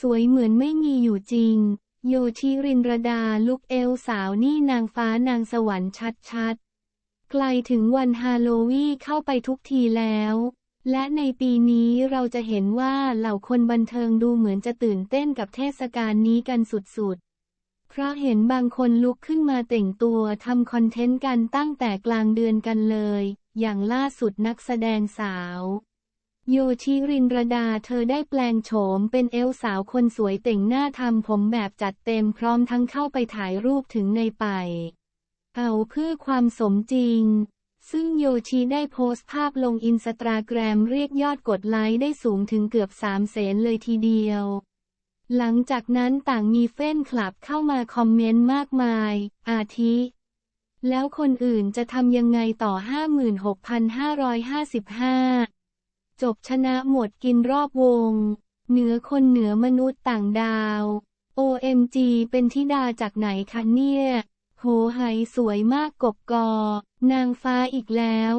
สวยเหมือนไม่มีอยู่จริง โยชิรินรดาลุกเอลสาวนี่นางฟ้านางสวรรค์ชัดๆ ไกลถึงวันฮาโลวีนเข้าไปทุกทีแล้ว และในปีนี้เราจะเห็นว่าเหล่าคนบันเทิงดูเหมือนจะตื่นเต้นกับเทศกาลนี้กันสุดๆเพราะเห็นบางคนลุกขึ้นมาแต่งตัวทำคอนเทนต์กันตั้งแต่กลางเดือนกันเลย อย่างล่าสุดนักแสดงสาว โยชิรินระดาเธอได้แปลงโฉมเป็นเอลสาวคนสวยแต่งหน้าทำผมแบบจัดเต็มพร้อมทั้งเข้าไปถ่ายรูปถึงในไปเอาเพื่อความสมจริง ซึ่งโยชิได้โพสต์ภาพลงอินสตาแกรมเรียกยอดกดไลค์ได้สูงถึงเกือบ3แสนเลยทีเดียว หลังจากนั้นต่างมีเฟ้นคลับเข้ามาคอมเมนต์มากมาย อาทิ แล้วคนอื่นจะทำยังไงต่อ 56,555 จบชนะหมดกินรอบวง เหนือคนเหนือมนุษย์ต่างดาว OMG เป็นทิดาจากไหนคะเนี่ย โหไหสวยมากกบกอ นางฟ้าอีกแล้ว